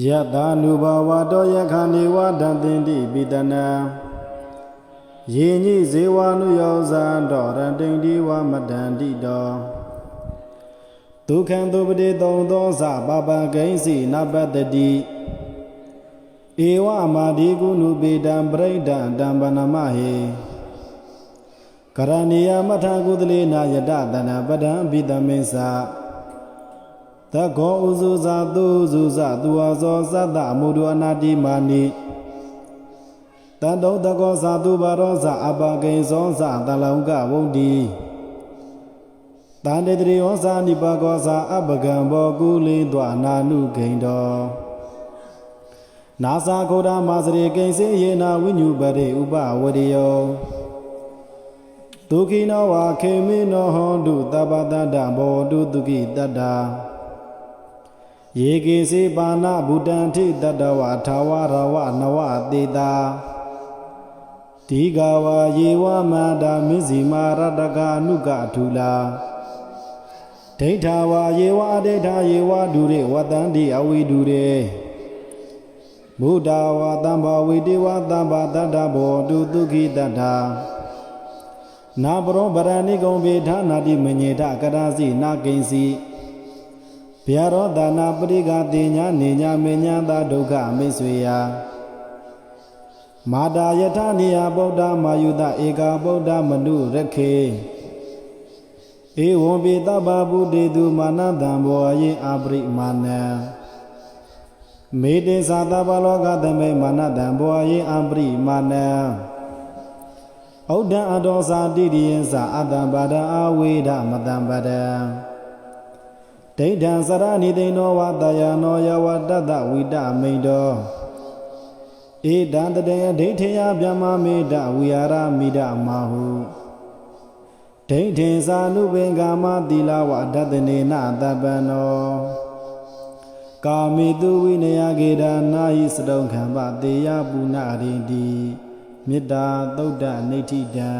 ယတာနုဘဝတောယခဏေဝဒံတင်တိပိတနံယေညိဇေဝနုယောဇံတော်ရတိန်ဒီဝမတန္တိတောဒုက္ခံသုပတိသုံးသောသပပဂိဉ္စီနပတ္တတိဧဝမာဒီကုဏုပေတံပရိဒံတံပနမဟေကရဏီယမထကုသလေနာယတတနာပဒံပိတမေသ သကောဥဇုဇာသူဇုဇသူဝဇောသတ္တအမုဒုအနာတိမာနိတန္တုတကောဇာသူဘာရောဇအပကိဉ္ဇောဇတလောကဝုန်တိတန္တေတရိယောဇာနိပကောဇာအပကံဘောကုလိတွာနာနုဂိန္တောနာသာခိုဒာမာစရေကိဉ္စေယေနာဝိညုပရိဥပဝရိယောဒုခိနောဝါခေမိနောဟောတုတပ္ပတ္တဘောတုဒုခိတတ္တာ ယေကေစေပါဏဗုတံထိတတဝထာဝရဝနဝတေတာဒီဃဝါယေဝမန္တာမစ္စီမာရတကအနုကထူလာဒိဋ္ဌာဝါယေဝအဒိဋ္ဌာယေဝဒုရေဝတန္တိအဝိဒုရေဘုဒ္ဓဝါတံဘာဝိတေဝတံဘာတတ္တဘောတုဒုခိတတ္ထာနာပရောဗရဏိကုံဘေဌာနာတိမညေတကရာစီနာကိဉ္စီ ဗျာရောဒါနာပရိကတိညာနေညာမေညာသာဒုက္ခမိတ်ဆွေယမာတာယထနိယဗုဒ္ဓမာယုတဧကာဗုဒ္ဓမနုရခေဧဝံပိတဗ္ဗဗုတေတုမာနတံဘောယေအပရိမာနံမေတေသာတဗ္ဗလောကသမေမာနတံဘောယေအပရိမာနံဩဒံအတောသာတိရိယံသာအတ္တပါဒအာဝေဒမတံပဒံ ဒိဋ္ဌံစရဏိသိနောဝတယနောယဝတတဝိတမိန်တောဧတံတတေဒိဋ္ဌေယဗျမမေတဝိဟာရမိဒမဟုဒိဋ္ဌေသာနုပင်ကာမသီလဝဒတနေနတပ္ပနောကာမိတုဝိနယကေဒနာဟိစတုံခံပတေယပုဏ္ဏရိတိမေတ္တာသုဒ္ဓနိဋ္ဌိတံ